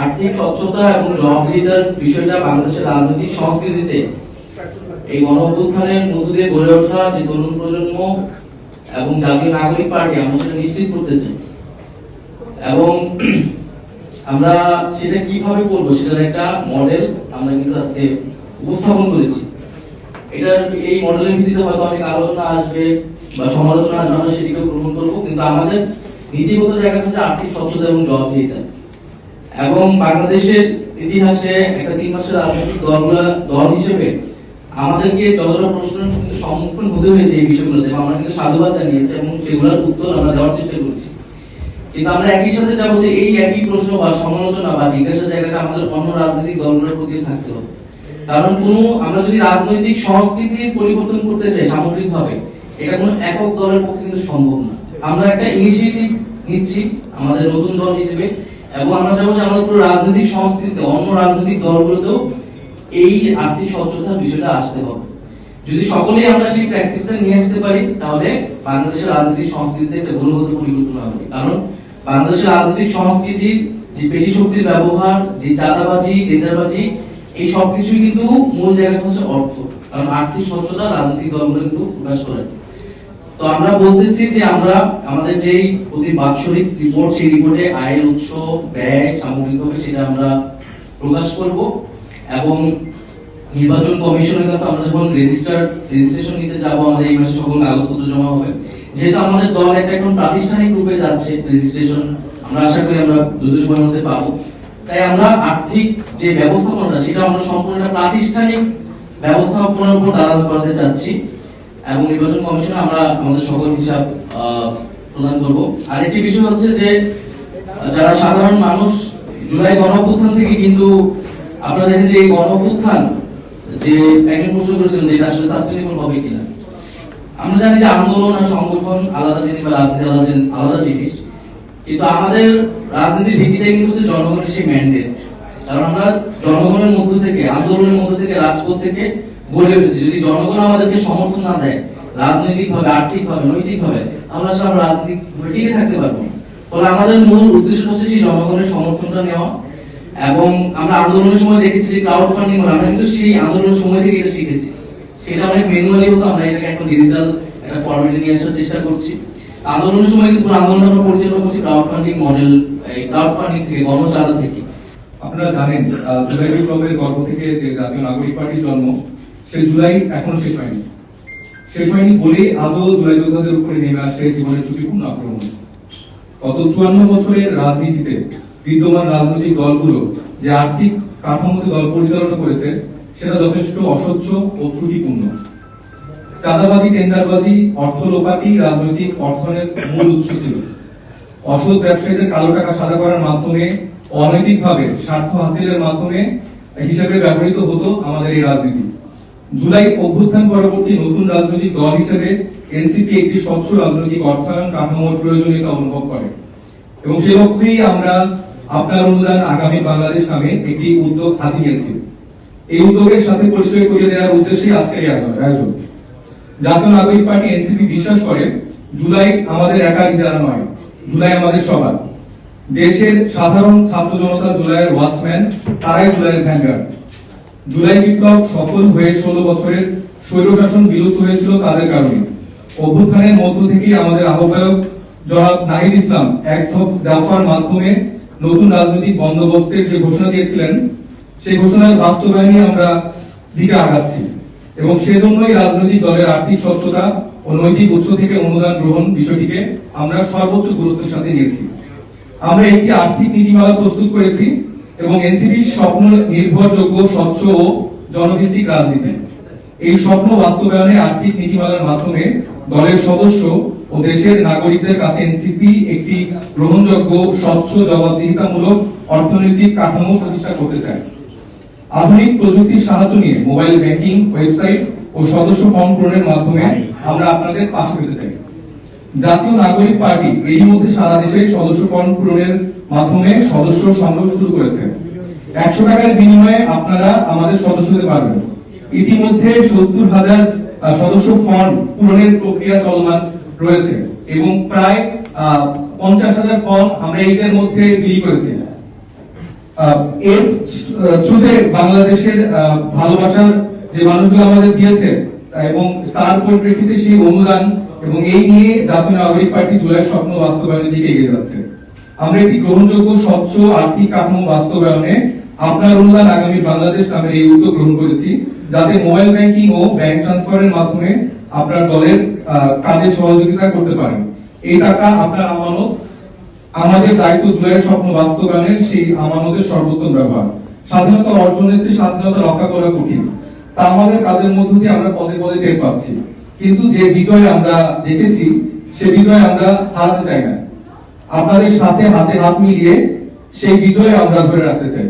আর্থিক স্বচ্ছতা এবং জবাবদিহিতার বিষয়টা বাংলাদেশের রাজনৈতিক সংস্কৃতিতে এই গণ অভ্যুত্থানের মধ্য দিয়ে গড়ে ওঠা যে তরুণ প্রজন্ম এবং জাতীয় নাগরিক পার্টি আমরা সেটা নিশ্চিত করতে চাই। এবং আমরা সেটা কীভাবে করব সেটার একটা মডেল আমরা কিন্তু আজকে উপস্থাপন করেছি। এটার এই মডেলের ভিত্তিতে হয়তো অনেক আলোচনা আসবে বা সমালোচনা আসবে, আমরা সেটিকে গ্রহণ করব। কিন্তু আমাদের নীতিগত জায়গা হচ্ছে আর্থিক স্বচ্ছতা এবং জবাবদিহিতা। এবং বাংলাদেশের ইতিহাসে একটা তিন মাসের রাজনৈতিক দলগুলা, দল হিসেবে আমাদেরকে যতটা প্রশ্ন সম্মুখীন হতে হয়েছে এই বিষয়গুলোতে আমরা কিন্তু সাধুবাদ জানিয়েছি এবং সেগুলোর উত্তর আমরা দেওয়ার চেষ্টা করেছি। কিন্তু আমরা একই সাথে যে এই একই প্রশ্ন বা সমালোচনা বা জিজ্ঞাসা জায়গাটা আমাদের অন্য রাজনৈতিক দলগুলোর প্রতি থাকতে হবে। কারণ কোন, আমরা যদি রাজনৈতিক সংস্কৃতির পরিবর্তন করতে চাই সামগ্রিকভাবে, এটা কোনো একক দলের পক্ষে কিন্তু সম্ভব না। আমরা একটা ইনিশিয়েটিভ নিচ্ছি, আমাদের নতুন দল হিসেবে। এবং আমরা চাবো যে আমাদের পুরো রাজনৈতিক সংস্কৃতিতে, অন্য রাজনৈতিক দলগুলোতেও এই আর্থিক স্বচ্ছতার বিষয়টা আসতে হবে। যদি সকলেই আমরা সেই প্র্যাকটিসটা নিয়ে আসতে পারি, তাহলে বাংলাদেশের রাজনৈতিক সংস্কৃতিতে একটা গুণগত পরিবর্তন হবে। কারণ বাংলাদেশের রাজনৈতিক সংস্কৃতির যে পেশি শক্তির ব্যবহার, যে চাঁদাবাজি, টেন্ডারবাজি, এই সবকিছুই কিন্তু মূল জায়গাটা হচ্ছে অর্থ। কারণ আর্থিক স্বচ্ছতা রাজনৈতিক দলগুলো কিন্তু প্রকাশ করে তো আমরা বলতেছি যে আমরা আমাদের যেই প্রতি বাৎসরিক রিপোর্ট সেই রিপোর্টে আয়ের উৎস, ব্যয় সামগ্রিকভাবে সেটা আমরা প্রকাশ করব এবং নির্বাচন কমিশনের কাছে আমরা যখন রেজিস্টার রেজিস্ট্রেশন নিতে যাব, আমাদের এই মাসে সকল কাগজপত্র জমা হবে। যেহেতু আমাদের দল একটা এখন প্রাতিষ্ঠানিক রূপে যাচ্ছে রেজিস্ট্রেশন আমরা আশা করি আমরা দ্রুত সময়ের মধ্যে পাবো। তাই আমরা আর্থিক যে ব্যবস্থাপনাটা, সেটা আমরা সম্পূর্ণ প্রাতিষ্ঠানিক ব্যবস্থাপনার উপর দাঁড়াতে করাতে চাচ্ছি। এবং নির্বাচন কমিশনে আমরা আমাদের সকল হিসাব প্রদান করব। আরেকটি বিষয় হচ্ছে যে, যারা সাধারণ মানুষ, জুলাই গণঅভ্যুত্থান থেকে কিন্তু আপনারা দেখেন যে এই গণঅভ্যুত্থান যে একজন প্রশ্ন করেছিলেন যে এটা আসলে সাস্টেনেবল হবে কিনা। আমরা জানি যে আন্দোলন আর সংগঠন আলাদা জিনিস বা রাজনীতি আলাদা আলাদা জিনিস। কিন্তু আমাদের রাজনীতির ভিত্তিটাই কিন্তু হচ্ছে জনগণের সেই ম্যান্ডেট কারণ আমরা জনগণের মধ্য থেকে, আন্দোলনের মধ্য থেকে, রাজপথ থেকে গড়ে উঠেছি। যদি জনগণ আমাদেরকে সমর্থন না দেয় রাজনৈতিক ভাবে আর্থিক ভাবে নৈতিক ভাবে আমরা রাজনীতিক ভাবে টিকে থাকতে পারব ফলে আমাদের মূল উদ্দেশ্য হচ্ছে সেই জনগণের সমর্থনটা নেওয়া। এবং আমরা আন্দোলনের সময় দেখেছি যে ক্রাউড ফান্ডিং আমরা কিন্তু সেই আন্দোলনের সময় থেকে এটা শিখেছি। সেটা অনেক ম্যানুয়ালি হতো, আমরা এটাকে এখন ডিজিটাল একটা ফরম্যাটে নিয়ে আসার চেষ্টা করছি। আন্দোলনের সময় কিন্তু আন্দোলন আমরা পরিচালনা করছি ক্রাউড ফান্ডিং মডেল এই ক্রাউড ফান্ডিং থেকে, গণচাঁদা থেকে। আপনারা জানেন জুলাই বিপ্লবের গর্ভ থেকে যে জাতীয় নাগরিক পার্টির জন্ম সেই জুলাই এখনও শেষ হয়নি। শেষ হয়নি বলে আজও জুলাই যোদ্ধাদের উপরে নেমে আসে জীবনের ঝুঁকিপূর্ণ আক্রমণ। গত চুয়ান্ন বছরের রাজনীতিতে বিদ্যমান রাজনৈতিক দলগুলো যে আর্থিক কাঠামোতে দল পরিচালনা করেছে, সেটা যথেষ্ট অস্বচ্ছ ও ত্রুটিপূর্ণ। চাঁদাবাজি, টেন্ডারবাজি অর্থ লোপাটি রাজনৈতিক অর্থনের মূল উৎস ছিল। অসৎ ব্যবসায়ীদের কালো টাকা সাদা করার মাধ্যমে অনৈতিকভাবে স্বার্থ হাসিলের মাধ্যমে হিসেবে ব্যবহৃত হতো আমাদের এই রাজনীতি। জুলাই অভ্যুত্থান পরবর্তী নতুন রাজনৈতিক দল হিসেবে এনসিপি একটি স্বচ্ছ রাজনৈতিক অর্থায়ন কাঠামোর প্রয়োজনীয়তা অনুভব করে। এবং সে লক্ষ্যেই আমরা আপনার অনুদান আগামী বাংলাদেশ নামে একটি উদ্যোগ হাতে নিয়েছি। এই উদ্যোগের সাথে পরিচয় করিয়ে দেওয়ার উদ্দেশ্যে আজকের আয়োজন- জাতীয় নাগরিক পার্টি এনসিপি বিশ্বাস করে, জুলাই আমাদের একা ইজারা নয়, জুলাই আমাদের সবার। দেশের সাধারণ ছাত্র জনতা জুলাইয়ের ওয়াচম্যান, তারাই জুলাইয়ের ভ্যানগার্ড। জুলাই বিপ্লব সফল হয়ে ষোলো বছরের স্বৈরশাসন বিলুপ্ত হয়েছিল তাদের কারণে। অভ্যুত্থানের মধ্য থেকেই আমাদের আহ্বায়ক জনাব নাহিদ ইসলাম এক দফার মাধ্যমে নতুন রাজনৈতিক বন্দোবস্তের যে ঘোষণা দিয়েছিলেন, সেই ঘোষণার বাস্তবায়নে আমরা দিকে আগাচ্ছি এবং সেজন্যই রাজনৈতিক দলের আর্থিক স্বচ্ছতা ও নৈতিক উৎস থেকে অনুদান গ্রহণ বিষয়টিকে আমরা সর্বোচ্চ গুরুত্বের সাথে নিয়েছি। আমরা একটি আর্থিক নীতিমালা প্রস্তুত করেছি এবং এনসিপির স্বপ্ন নির্ভরযোগ্য, স্বচ্ছ ও জনভিত্তিক রাজনীতি। এই স্বপ্ন বাস্তবায়নে আর্থিক নীতিমালার মাধ্যমে দলের সদস্য ও দেশের নাগরিকদের কাছে এনসিপি একটি গ্রহণযোগ্য, স্বচ্ছ, জবাবদিহিতামূলক অর্থনৈতিক কাঠামো প্রতিষ্ঠা করতে চায়। আধুনিক প্রযুক্তির সাহায্য নিয়ে মোবাইল ব্যাংকিং, ওয়েবসাইট ও সদস্য ফর্ম পূরণের মাধ্যমে আমরা আপনাদের পাশে পেতে চাই। জাতীয় নাগরিক পার্টি এরই মধ্যে সারা দেশে সদস্য ফর্ম পূরণের মাধ্যমে সদস্য সংগ্রহ শুরু করেছে। একশো টাকার বিনিময়ে আপনারা আমাদের সদস্য হতে পারবেন। ইতিমধ্যে সত্তর হাজার সদস্য ফর্ম পূরণের প্রক্রিয়া চলমান রয়েছে এবং প্রায় পঞ্চাশ হাজার ফর্ম আমরা ঈদের মধ্যে বিলি করেছি। এর থ্রুতে বাংলাদেশের ভালোবাসার যে মানুষগুলো আমাদের দিয়েছে এবং তার পরিপ্রেক্ষিতে সেই অনুদান এবং এই নিয়ে জাতীয় নাগরিক পার্টি জুলাই স্বপ্ন বাস্তবায়নের দিকে এগিয়ে যাচ্ছে। আমরা একটি গ্রহণযোগ্য, স্বচ্ছ, আর্থিক কাঠামো বাস্তবায়নে আপনার অনুদান আগামী বাংলাদেশ নামের এই উদ্যোগ গ্রহণ করেছি, যাতে মোবাইল ব্যাংকিং ও ব্যাংক ট্রান্সফারের মাধ্যমে আপনার দলের কাজে সহযোগিতা করতে পারেন এই টাকা আপনার আমানত, আমাদের দায়িত্ব জুলাইয়ের স্বপ্ন বাস্তবায়নের সেই আমানতের সর্বোত্তম ব্যবহার। স্বাধীনতা অর্জনের চেয়ে স্বাধীনতা রক্ষা করা কঠিন। তা আমাদের কাজের মধ্য দিয়ে আমরা পদে পদে টের পাচ্ছি। কিন্তু যে বিজয় আমরা দেখেছি, সে বিজয় আমরা হারাতে চাই না। আপনাদের সাথে হাতে হাত মিলিয়ে সেই বিজয় আমরা ধরে রাখতে চাই।